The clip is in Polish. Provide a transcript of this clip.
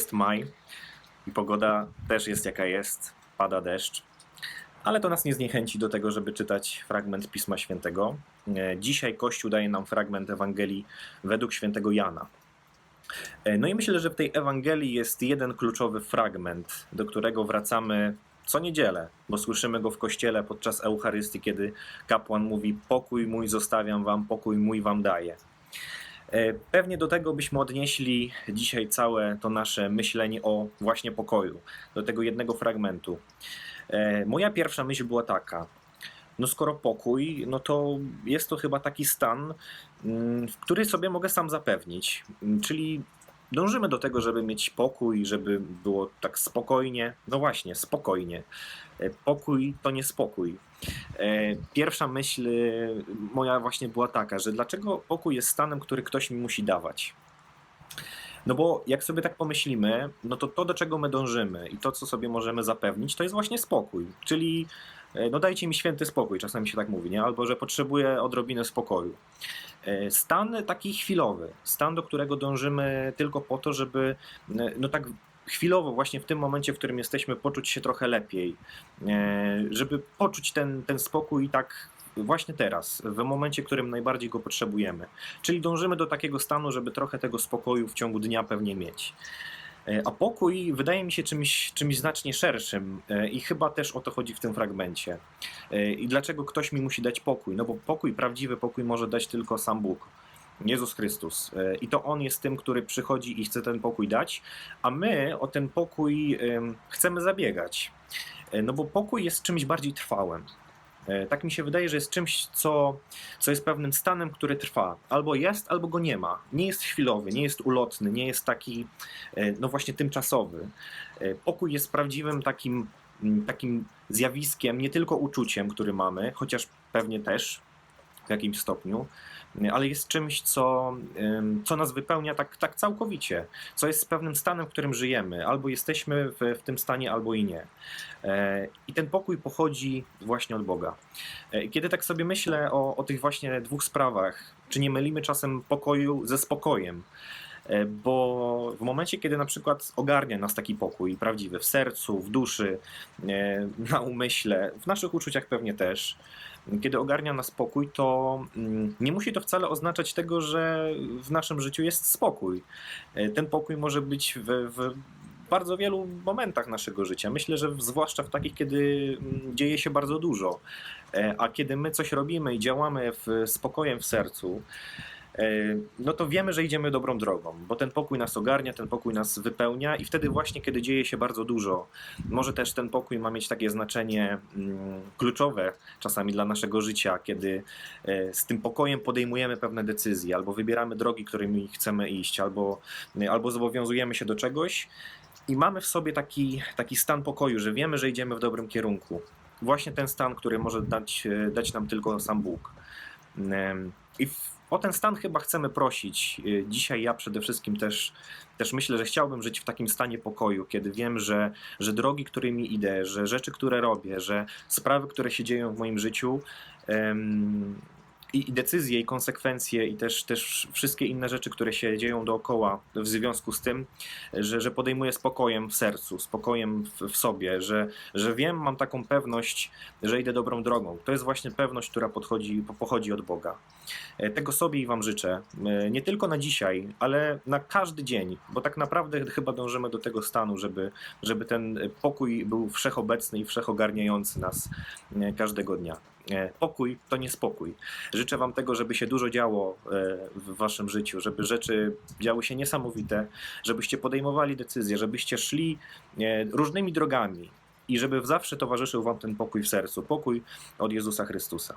Jest maj i pogoda też jest jaka jest, pada deszcz. Ale to nas nie zniechęci do tego, żeby czytać fragment Pisma Świętego. E, Dzisiaj Kościół daje nam fragment Ewangelii według świętego Jana. E, No i myślę, że w tej Ewangelii jest jeden kluczowy fragment, do którego wracamy co niedzielę, bo słyszymy go w kościele podczas Eucharystii, kiedy kapłan mówi: Pokój mój zostawiam wam, pokój mój wam daję. E, Pewnie do tego byśmy odnieśli dzisiaj całe to nasze myślenie o właśnie pokoju, do tego jednego fragmentu. E, Moja pierwsza myśl była taka: no skoro pokój, no to jest to chyba taki stan, mm, który sobie mogę sam zapewnić. Mm, Czyli dążymy do tego, żeby mieć pokój, żeby było tak spokojnie. No właśnie, spokojnie. E, Pokój to nie spokój. E, Pierwsza myśl e, moja właśnie była taka, że dlaczego pokój jest stanem, który ktoś mi musi dawać? No bo jak sobie tak pomyślimy, no to to, do czego my dążymy i to, co sobie możemy zapewnić, to jest właśnie spokój. Czyli e, no dajcie mi święty spokój, czasami się tak mówi, nie? Albo że potrzebuję odrobinę spokoju. E, Stan taki chwilowy, stan, do którego dążymy tylko po to, żeby e, no tak chwilowo, właśnie w tym momencie, w którym jesteśmy, poczuć się trochę lepiej, e, żeby poczuć ten, ten spokój tak właśnie teraz, w momencie, w którym najbardziej go potrzebujemy. Czyli dążymy do takiego stanu, żeby trochę tego spokoju w ciągu dnia pewnie mieć. E, A pokój wydaje mi się czymś, czymś znacznie szerszym e, i chyba też o to chodzi w tym fragmencie. I dlaczego ktoś mi musi dać pokój? No bo pokój, prawdziwy pokój może dać tylko sam Bóg. Jezus Chrystus. E, I to On jest tym, który przychodzi i chce ten pokój dać, a my o ten pokój em, chcemy zabiegać. E, No bo pokój jest czymś bardziej trwałym. E, Tak mi się wydaje, że jest czymś, co, co jest pewnym stanem, który trwa. Albo jest, albo go nie ma. Nie jest chwilowy, nie jest ulotny, nie jest taki, no właśnie tymczasowy. Pokój jest prawdziwym takim, takim zjawiskiem, nie tylko uczuciem, który mamy, chociaż pewnie też w jakimś stopniu, ale jest czymś, co, co nas wypełnia tak, tak całkowicie, co jest pewnym stanem, w którym żyjemy. Albo jesteśmy w, w tym stanie, albo i nie. E, I ten pokój pochodzi właśnie od Boga. E, Kiedy tak sobie myślę o, o tych właśnie dwóch sprawach, czy nie mylimy czasem pokoju ze spokojem? E, Bo w momencie, kiedy na przykład ogarnia nas taki pokój prawdziwy w sercu, w duszy, e, na umyśle, w naszych uczuciach pewnie też, kiedy ogarnia nas spokój, to mm, nie musi to wcale oznaczać tego, że w naszym życiu jest spokój. E, Ten pokój może być w, w bardzo wielu momentach naszego życia. Myślę, że zwłaszcza w takich, kiedy mm, dzieje się bardzo dużo. A kiedy my coś robimy i działamy w spokojem w sercu, no to wiemy, że idziemy dobrą drogą, bo ten pokój nas ogarnia, ten pokój nas wypełnia i wtedy właśnie, kiedy dzieje się bardzo dużo, może też ten pokój ma mieć takie znaczenie mm, kluczowe czasami dla naszego życia, kiedy e, z tym pokojem podejmujemy pewne decyzje, albo wybieramy drogi, którymi chcemy iść, albo, albo zobowiązujemy się do czegoś i mamy w sobie taki, taki stan pokoju, że wiemy, że idziemy w dobrym kierunku. Właśnie ten stan, który może dać, e, dać nam tylko sam Bóg. I o ten stan chyba chcemy prosić. Y, Dzisiaj ja przede wszystkim też, też myślę, że chciałbym żyć w takim stanie pokoju, kiedy wiem, że, że drogi, którymi idę, że rzeczy, które robię, że sprawy, które się dzieją w moim życiu, i, i decyzje, i konsekwencje, i też, też wszystkie inne rzeczy, które się dzieją dookoła w związku z tym, że, że podejmuję spokojem w sercu, spokojem w, w sobie, że, że wiem, mam taką pewność, że idę dobrą drogą. To jest właśnie pewność, która podchodzi, po- pochodzi od Boga. E, Tego sobie i Wam życzę. E, Nie tylko na dzisiaj, ale na każdy dzień, bo tak naprawdę chyba dążymy do tego stanu, żeby, żeby ten pokój był wszechobecny i wszechogarniający nas e, każdego dnia. E, Pokój to nie spokój. Życzę Wam tego, żeby się dużo działo e, w Waszym życiu, żeby rzeczy działy się niesamowite, żebyście podejmowali decyzje, żebyście szli e, różnymi drogami i żeby zawsze towarzyszył Wam ten pokój w sercu, pokój od Jezusa Chrystusa.